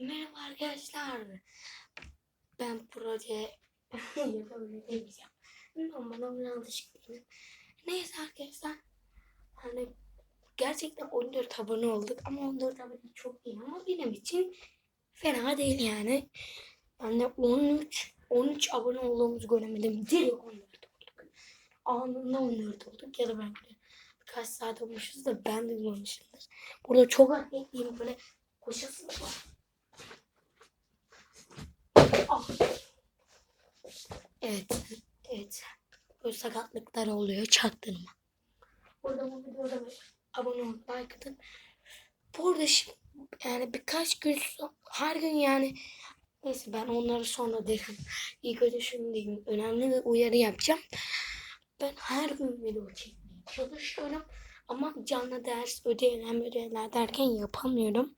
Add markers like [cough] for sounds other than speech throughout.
Merhaba arkadaşlar. Ben proje [laughs] yapabileceğim. Ama bana alışık değilim. Neyse arkadaşlar. Hani gerçekten 14 abone olduk ama 14 abone çok iyi ama benim için fena değil yani. Ben de 13 13 abone olduğumuzu göremedim. Direkt 14 olduk. Anında 14 olduk ya da belki birkaç saat olmuşuz da ben de görmüşümdür. Burada çok hareketliyim böyle koşasım var. Evet. Evet. Böyle sakatlıklar oluyor. Çaktırma. Burada bu videoda abone olun. Like atın. Burada şimdi yani birkaç gün her gün yani neyse ben onları sonra derim. Önce şunu diyeyim. Önemli bir uyarı yapacağım. Ben her gün video çekmeye çalışıyorum. Ama canlı ders, ödevler, ödevler derken yapamıyorum.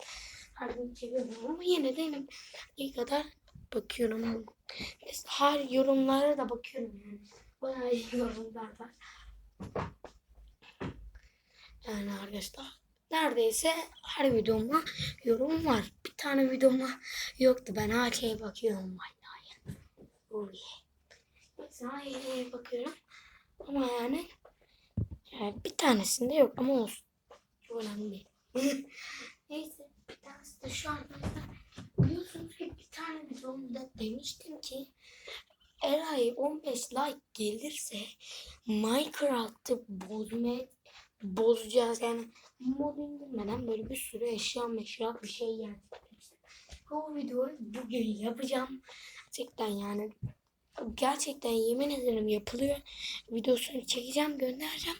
Gün çekiyorum ama yine de iyi kadar bakıyorum. Her yorumlara da bakıyorum yani. Bayağı iyi yorumlar var. Yani arkadaşlar neredeyse her videoma yorum var. Bir tane videoma yoktu. Ben her şeye bakıyorum vallahi. Oh yeah. Mesela her şeye bakıyorum. Ama yani, yani bir tanesinde yok ama olsun. Çok önemli değil. [laughs] Neyse tanesi de şu arkadaşlar. Biliyorsunuz ki bir tane videomda demiştim ki eğer ay 15 like gelirse Minecraft'ı bozmaya bozacağız yani mod indirmeden böyle bir sürü eşya meşya bir şey yani. Bu videoyu bugün yapacağım. Gerçekten yani gerçekten yemin ederim yapılıyor. Videosunu çekeceğim göndereceğim.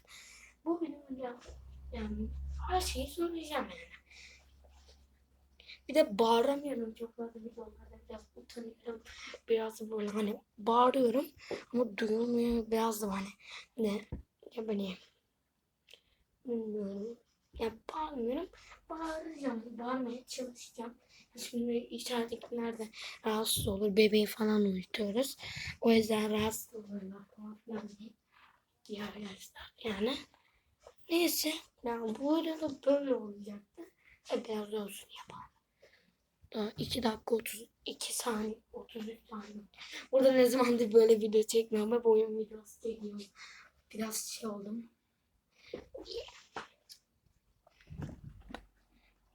Bu videoyu yap yani her şeyi söyleyeceğim yani. Bir de bağıramıyorum çok fazla videolarda biraz utanıyorum. Biraz böyle hani bağırıyorum ama duyulmuyor biraz da hani ne ya böyle bilmiyorum. Ya bağırmıyorum. Bağıracağım. Bağırmaya çalışacağım. Şimdi içeridekiler de rahatsız olur. Bebeği falan uyutuyoruz. O yüzden rahatsız olurlar falan. Ya arkadaşlar yani. Neyse. Yani bu arada böyle olacaktı. E biraz olsun yapalım. Daha 2 dakika 32 saniye 33 saniye. Burada ne zamandır böyle video çekmiyorum. Hep oyun videosu çekiyorum. Biraz şey oldum.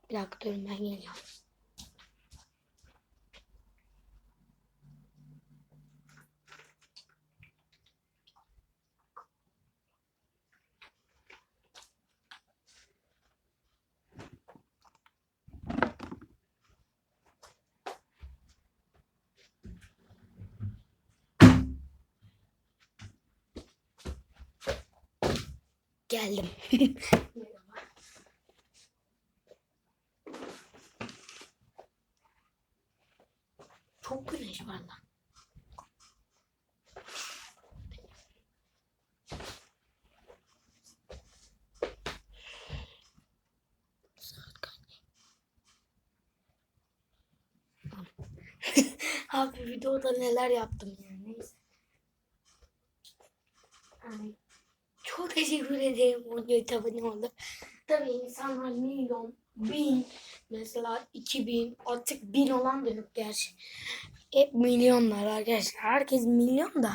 Bir dakika durun ben geliyorum. Geldim. [laughs] Çok güneş var lan. [laughs] Abi videoda neler yaptım yani neyse. Yani çok teşekkür ederim videoya abone oldu. Tabii insanlar milyon, bin, mesela 2000, artık bin olan da yok gerçi. Hep milyonlar arkadaşlar. Herkes milyon da.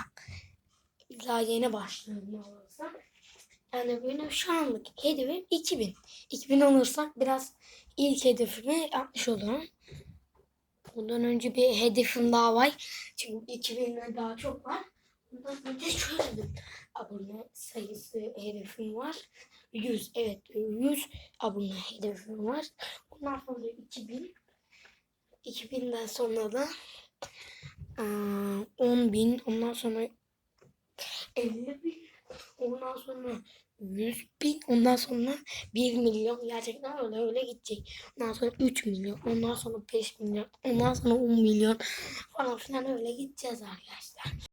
Daha yeni başlıyor ne olursa. Yani benim şu anlık hedefim 2000. 2000 olursak biraz ilk hedefimi yapmış olurum. Bundan önce bir hedefim daha var. Çünkü 2000'den daha çok var. Bundan önce şöyle bir abone sayısı hedefim var. 100 evet 100 abone hedefim var. Ondan sonra 2000 2000'den sonra da 10 bin ondan sonra 50 bin ondan sonra 100 bin ondan sonra 1 milyon gerçekten öyle öyle gidecek. Ondan sonra 3 milyon ondan sonra 5 milyon ondan sonra 10 milyon falan filan öyle gideceğiz arkadaşlar.